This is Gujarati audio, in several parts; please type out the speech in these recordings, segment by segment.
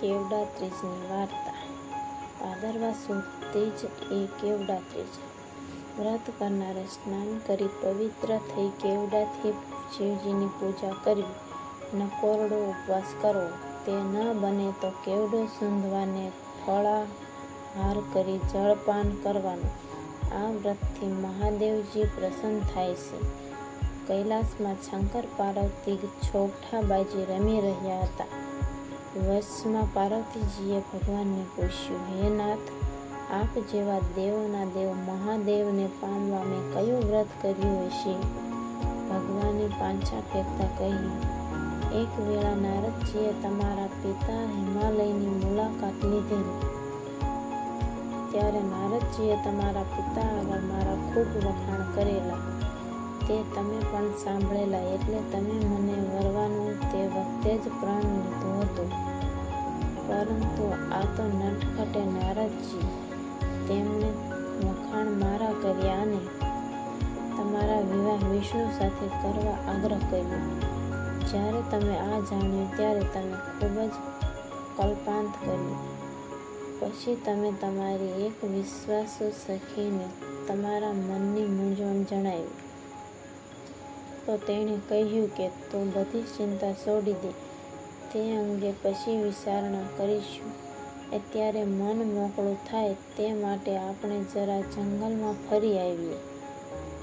કેવડા ત્રીજની વાર્તા. પાદરવા સુધતી જ એ કેવડા ત્રીજ વ્રત કરનારે સ્નાન કરી પવિત્ર થઈ કેવડાથી શિવજીની પૂજા કરવી. નકોરડો ઉપવાસ કરવો. તે ન બને તો કેવડો સૂંધવાને ફળાહાર કરી જળપાન કરવાનું. આ વ્રતથી મહાદેવજી પ્રસન્ન થાય છે. કૈલાસમાં શંકર પાર્વતી છોકઠાબાજી રમી રહ્યા હતા. વશમાં પાર્વતીજીએ ભગવાનને પૂછ્યું, હે નાથ, આપ જેવા દેવોના દેવ મહાદેવને પામવા મેં કયું વ્રત કર્યું હશે? ભગવાને પાંચા ફેંકતા કહ્યું, એક વેળા નારદજીએ તમારા પિતા હિમાલયની મુલાકાત લીધેલી. ત્યારે નારદજીએ તમારા પિતા આગળ મારા ખૂબ વખાણ કરેલા. તે તમે પણ સાંભળેલા, એટલે તમે મને વરવાનું તે વખતે જ પ્રણ લીધું હતું. પરંતુ આ તો નટખટે નારદજી તેમણે વખાણ મારા કર્યા અને તમારા વિવાહ વિષ્ણુ સાથે કરવા આગ્રહ કર્યો. જ્યારે તમે આ જાણ્યું ત્યારે તમે ખૂબ જ કલ્પાંત કર્યું. પછી તમે તમારી એક વિશ્વાસુ સખીને તમારા મનની મૂંઝવણ જણાવી. તો તેણે કહ્યું કે તું બધી ચિંતા છોડી દે. તે અંગે પછી વિચારણા કરીશું. અત્યારે મન મોકળું થાય તે માટે આપણે જરા જંગલમાં ફરી આવીએ.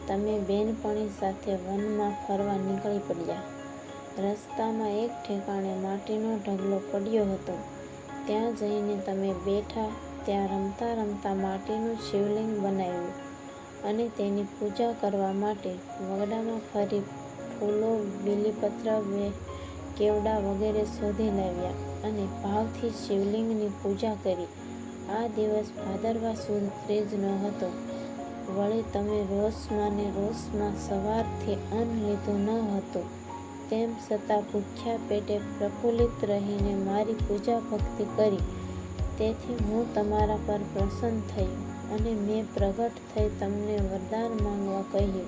તમે બેનપણી સાથે વનમાં ફરવા નીકળી પડ્યા. રસ્તામાં એક ઠેકાણે માટીનો ઢગલો પડ્યો હતો. ત્યાં જઈને તમે બેઠા, ત્યાં રમતા રમતા માટીનું શિવલિંગ બનાવ્યું અને તેની પૂજા કરવા માટે વગડામાં ફરી ફૂલો, બીલીપત્ર, વે કેવડા વગેરે શોધી લાવ્યા અને ભાવથી શિવલિંગની પૂજા કરી. આ દિવસ ભાદરવા સુદ ત્રીજનો હતો. વળી તમે રોષમાં ને રોષમાં સવારથી અન્ન લીધું ન હતું. તેમ છતાં ભૂખ્યા પેટે પ્રફુલ્લિત રહીને મારી પૂજા ભક્તિ કરી. તેથી હું તમારા પર પ્રસન્ન થયો અને મેં પ્રગટ થઈ તમને વરદાન માંગવા કહ્યું.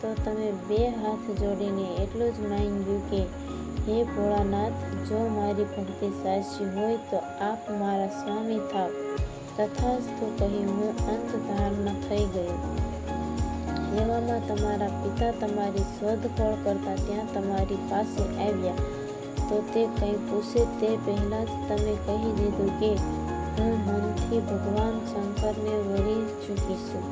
તો તમે બે હાથ જોડીને એટલું જ માંગ્યું કે હે ભોળાનાથ, જો મારી ભક્તિ સાચી હોય તો આપ મારા સ્વામી થાવ. તથાસ્તુ કહી હું અંત ધારણ થઈ ગયો. એવામાં તમારા પિતા તમારી શોધખોળ કરતા ત્યાં તમારી પાસે આવ્યા. તો તે કંઈ પૂછે તે પહેલાં જ તમે કહી દીધું કે, હું મનથી ભગવાન શંકરને વળી ચૂકી છું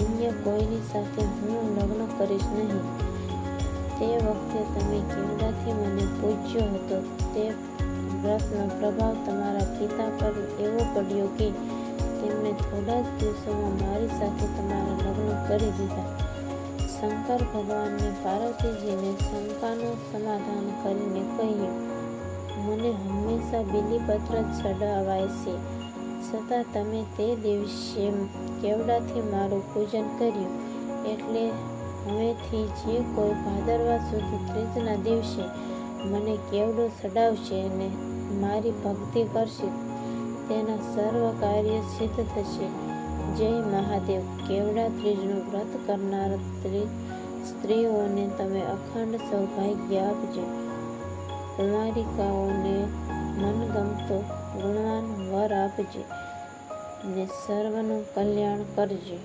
અન્ય કોઈની સાથે હું લગ્ન કરીશ નહીં. તે વખતે તમે કેવડાથી મને પૂછ્યો હતો, તે વ્રતનો પ્રભાવ તમારા પિતા પર એવો પડ્યો કે તેમણે થોડા જ દિવસોમાં મારી સાથે તમારા લગ્ન કરી દીધા. શંકર ભગવાનને પાર્વતીજીને શંકાનું સમાધાન કરીને કહ્યું, મને હંમેશા બિલીપત્ર ચડાવાય છે. છતાં તમે તે દિવસે કેવડાથી મારું પૂજન કર્યું? એટલે હવેથી જે કોઈ ભાદરવા સુધી ત્રીજના દિવસે મને કેવડો ચડાવશે અને મારી ભક્તિ કરશે, તેના સર્વ કાર્ય સિદ્ધ થશે. જય મહાદેવ. કેવડા ત્રીજનું વ્રત કરનાર સ્ત્રીઓને તમે અખંડ સૌભાગ્ય આપજો. કુમારિકાઓને મનગમતો, ગુણવાન વર આપજે ને સર્વનું કલ્યાણ કરજે.